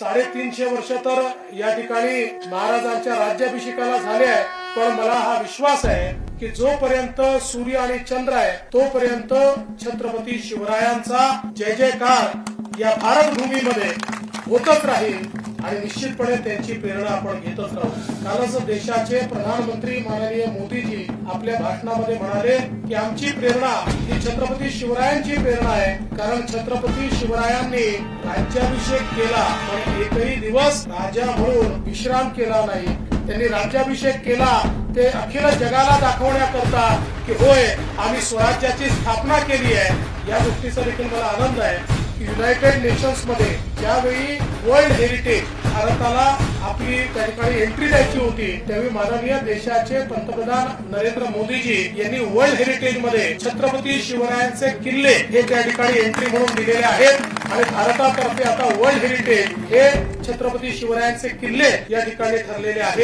साडेतीनशे वर्ष तर या ठिकाणी महाराजांच्या राज्याभिषेकाला झाले आहे. पण मला हा विश्वास आहे की जोपर्यंत सूर्य आणि चंद्र आहे तोपर्यंत छत्रपती शिवरायांचा जय जयकार या भारत भूमीमध्ये होतच राहील आणि निश्चितपणे त्यांची प्रेरणा आपण घेतच राहू. कालच देशाचे प्रधानमंत्री माननीय मोदीजी आपल्या भाषणामध्ये म्हणाले की आमची प्रेरणा ही छत्रपती शिवरायांची प्रेरणा आहे. कारण छत्रपती शिवरायांनी राज्याभिषेक केला पण दिवस राजा म्हणून विश्राम केला नाही. त्यांनी राज्याभिषेक केला. ते अखिल जगाला दाखवण्याकरता की होय आम्ही स्वराज्याची स्थापना केली आहे. या गोष्टीचा देखील मला आनंद आहे की युनायटेड नेशन्समध्ये ज्यावेळी वर्ल्ड हेरिटेज भारताला आपली त्या ठिकाणी एंट्री द्यायची होती त्यावेळी माननीय देशाचे पंतप्रधान नरेंद्र मोदीजी यांनी वर्ल्ड हेरिटेजमध्ये छत्रपती शिवरायांचे किल्ले हे त्या ठिकाणी एंट्री म्हणून दिलेले आहेत. आणि भारतातर्फे आता वर्ल्ड हेरिटेज हे छत्रपती शिवरायांचे किल्ले या ठिकाणी ठरलेले आहेत.